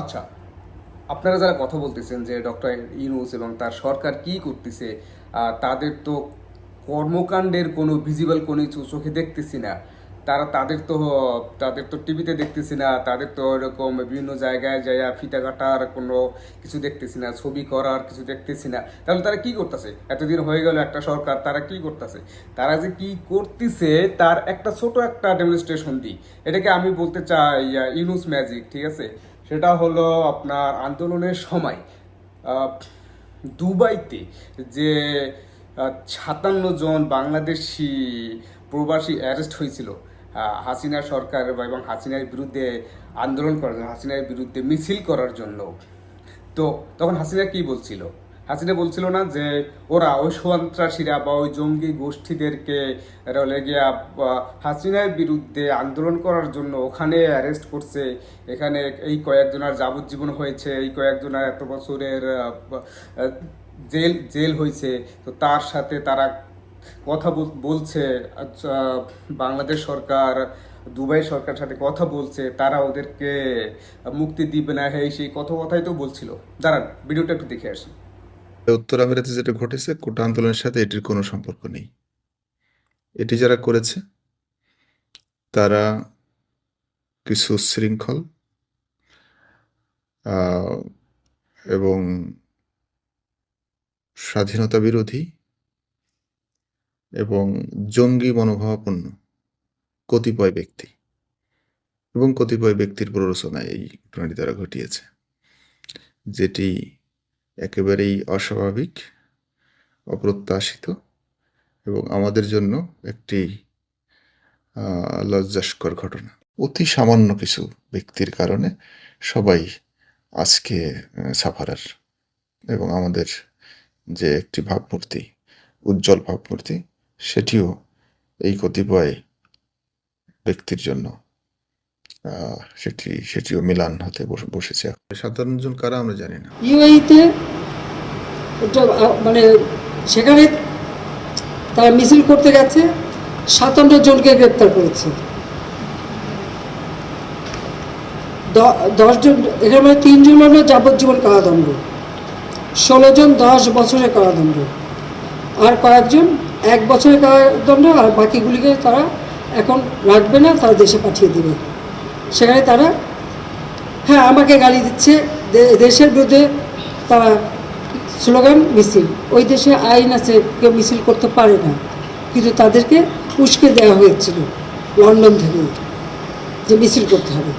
আচ্ছা আপনারা যারা কথা বলতেছেন যে ডক্টর ইউনুস এবং তার সরকার কি করতেছে তাদের তো কর্মকাণ্ডের কোনো ভিজিবল কোনো কিছু চোখে দেখতেছি না। তারা তাদের তো তাদের তো টিভিতে দেখতেছি না, তাদের তো এরকম বিভিন্ন জায়গায় যায় ফিতা কাটার কোনো কিছু দেখতেছি না, ছবি করার কিছু দেখতেছি না। তাহলে তারা কি করতেছে? এতদিন হয়ে গেল একটা সরকার, তারা কি করতেছে? তারা যে কি করতেছে, তার একটা ছোট একটা ডেমনস্ট্রেশন দিই। এটাকে আমি বলতে চাই ইউনুস ম্যাজিক ঠিক আছে? সেটা হলো আপনার আন্দোলনের সময় দুবাইতে যে সাতান্ন জন বাংলাদেশি প্রবাসী অ্যারেস্ট হয়েছিল হাসিনা সরকার এবং হাসিনার বিরুদ্ধে আন্দোলন করার জন্য, হাসিনার বিরুদ্ধে মিছিল করার জন্য। তো তখন হাসিনা কি বলছিল? হাসিনা বলছিল না যে ওরা ওই সন্ত্রাসীরা বা ওই জঙ্গি গোষ্ঠীদেরকে গিয়া হাসিনার বিরুদ্ধে আন্দোলন করার জন্য ওখানে অ্যারেস্ট করছে। এখানে এই কয়েকজনের যাবজ্জীবন হয়েছে এই কয়েকজনের এত বছরের জেল জেল হয়েছে। তো তার সাথে তারা কথা বল- বলছে আচ্ছা, বাংলাদেশ সরকার দুবাই সরকার সাথে কথা বলছে তারা ওদেরকে মুক্তি দিবে না হ্যাঁ সেই কথা কথাই তো বলছিল। দাঁড়ান ভিডিওটা একটু দেখে আসি। উত্তর আমেরিকাতে যেটা ঘটেছে, কোটা আন্দোলনের সাথে এটির কোনো সম্পর্ক নেই। এটি যারা করেছে, তারা কিছু শৃঙ্খল এবং স্বাধীনতা বিরোধী এবং জঙ্গি মনোভাবাপন্ন কতিপয় ব্যক্তি এবং কতিপয় ব্যক্তির প্ররোচনায় এই ঘটনাটি তারা ঘটিয়েছে। যেটি একেবারেই অস্বাভাবিক, অপ্রত্যাশিত এবং আমাদের জন্য একটি লজ্জাস্কর ঘটনা। অতি সামান্য কিছু ব্যক্তির কারণে সবাই আজকে সাফারার এবং আমাদের যে একটি ভাবমূর্তি, উজ্জ্বল ভাবমূর্তি, সেটিও এই কতিপয় ব্যক্তির জন্য সেটি, সেটিও মিলান হতে বসে- বসেছে। সাধারণ জন কারা আমরা জানি না। ইউএইতে মানে সেখানে তারা মিছিল করতে গেছে, সাতান্ন জনকে গ্রেপ্তার করেছে। দশজন এখানে মানে তিনজন হলো যাবজ্জীবন কারাদণ্ড। ষোলো জন দশ বছরের কারাদণ্ড। আর কয়েকজন এক বছরের কারাদণ্ড, আর বাকিগুলিকে তারা এখন রাখবে না, তারা দেশে পাঠিয়ে দেবে। সেখানে তারা হ্যাঁ আমাকে গালি দিচ্ছে দেশের বিরুদ্ধে তারা স্লোগান, মিছিল। ওই দেশে আইন আছে, কেউ মিছিল করতে পারে না। কিন্তু তাদেরকে উস্কে দেওয়া হয়েছিল লন্ডন থেকে যে মিছিল করতে হবে।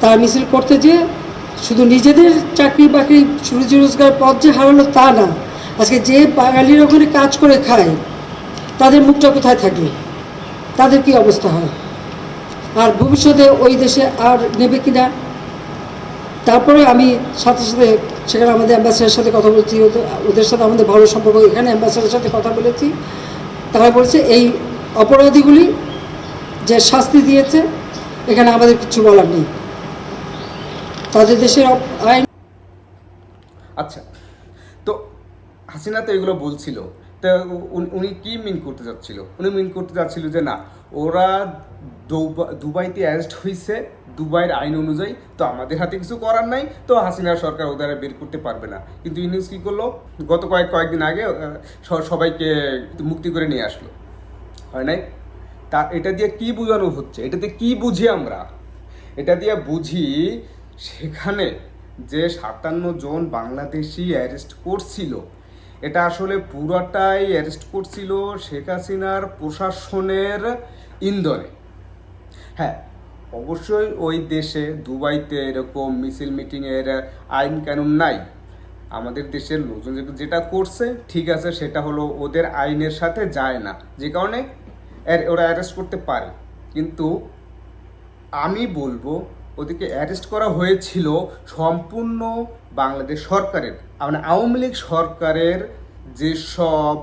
তারা মিছিল করতে যে শুধু নিজেদের চাকরি বাকরি রুজি রোজগার পথ যে হারালো তা না। আজকে যে বাঙালির ওখানে কাজ করে খায়, তাদের মুখটা কোথায় থাকে? তাদের কি অবস্থা হয়? আর ভবিষ্যতে ওই দেশে আর নেবে কিনা? তারপরে আমি সাথে সাথে সেখানে আমাদের অ্যাম্বাসেডারের সাথে কথা বলছি ওদের- সাথে আমাদের ভালো সম্পর্ক, এখানে অ্যাম্বাসেডারের সাথে কথা বলেছি। তারা বলছে, এই অপরাধীগুলি যে শাস্তি দিয়েছে, এখানে আমাদের কিছু বলার নেই। তাদের দেশের আইন আচ্ছা তো হাসিনা তো এগুলো বলছিল। তা উনি- কি মিন করতে যাচ্ছিল উনি মিন করতে যাচ্ছিল যে না, ওরা দৌবা- দুবাইতে অ্যারেস্ট হয়েছে দুবাইয়ের আইন অনুযায়ী, তো আমাদের হাতে কিছু করার নাই, তো হাসিনা সরকার ওদের বের করতে পারবে না। কিন্তু ইউনিস কী করল? গত কয়েক, কয়েকদিন আগে সবাইকে মুক্তি করে নিয়ে আসলো। হয় নাই? তা এটা দিয়ে কি বোঝানো হচ্ছে? এটা দিয়ে কি বুঝি আমরা? এটা দিয়ে বুঝি সেখানে যে সাতান্ন জন বাংলাদেশি অ্যারেস্ট করছিল, এটা আসলে পুরাটাই অ্যারেস্ট করছিল শেখ হাসিনার প্রশাসনের ইন্ধনে হ্যাঁ অবশ্যই ওই দেশে দুবাইতে এরকম মিছিল মিটিংয়ের আইন কানুন নাই। আমাদের দেশের লোকজন যেটা করছে, ঠিক আছে, সেটা হলো ওদের আইনের সাথে যায় না। যে কারণে ওরা অ্যারেস্ট করতে পারে। কিন্তু আমি বলব, ওদেরকে অ্যারেস্ট করা হয়েছিল সম্পূর্ণ বাংলাদেশ সরকারের। মানে আওয়ামী লীগ সরকারের যেসব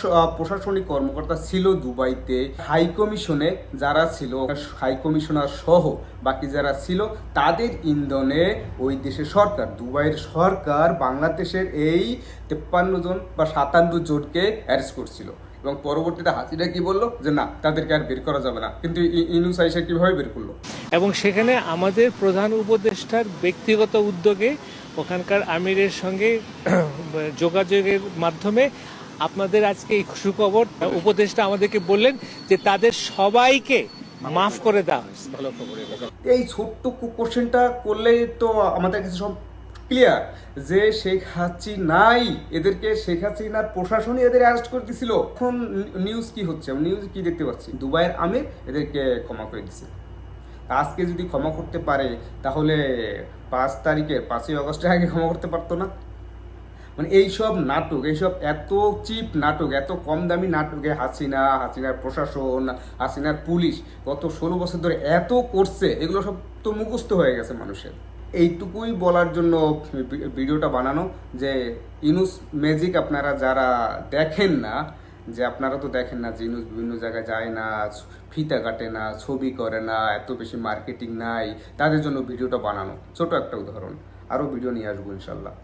সব প্রশাসনিক কর্মকর্তা ছিল দুবাইতে, হাই কমিশনে যারা ছিল, হাই কমিশনার সহ বাকি যারা ছিল, তাদের ইন্ধনে ওই দেশের সরকার, দুবাইয়ের সরকার বাংলাদেশের এই তেপ্পান্ন জন বা সাতান্ন জনকে অ্যারেস্ট করছিল। এবং পরবর্তীতে হাসিনা কি বলল? যে না তাদেরকে আর বের করা যাবে না। কিন্তু ইনুস আইসা কীভাবে বের করল? এবং সেখানে আমাদের প্রধান উপদেষ্টার ব্যক্তিগত উদ্যোগে ওখানকার আমিরের সঙ্গে যোগাযোগের মাধ্যমে আপনাদের আজকে এই সুখবর উপদেষ্টা আমাদেরকে বললেন যে তাদের সবাইকে মাফ করে দেওয়া হয়েছে। এই ছোট্ট কোশ্চেনটা করলেই তো আমাদের কাছে সব ক্লিয়ার যে শেখ হাসিনাই এদেরকে শেখ হাসিনার প্রশাসনই এদের অ্যারেস্ট করে দিছিল। এখন নিউজ কি হচ্ছে? আমি নিউজ কি দেখতে পাচ্ছি? দুবাইয়ের আমির এদেরকে ক্ষমা করে দিছে। আজকে যদি ক্ষমা করতে পারে, তাহলে পাঁচ তারিখে, পাঁচই আগস্টের আগে ক্ষমা করতে পারতো না? মানে এইসব নাটক, এইসব এত চিপ নাটক, এত কম দামি নাটকে হাসিনা, হাসিনার প্রশাসন, হাসিনার পুলিশ, গত ষোলো বছর ধরে এত করছে, এগুলো সব তো মুখস্থ হয়ে গেছে মানুষের। এইটুকুই বলার জন্য ভিডিওটা বানানো যে ইনুস ম্যাজিক আপনারা যারা দেখেন না, যে আপনারা তো দেখেন না যে ইনুস বিভিন্ন জায়গায় যায় না, ফিতা কাটে না, ছবি করে না, এত বেশি মার্কেটিং নাই, তাদের জন্য ভিডিওটা বানানো। ছোট একটা উদাহরণ, আরও ভিডিও নিয়ে আসব ইনশাল্লাহ।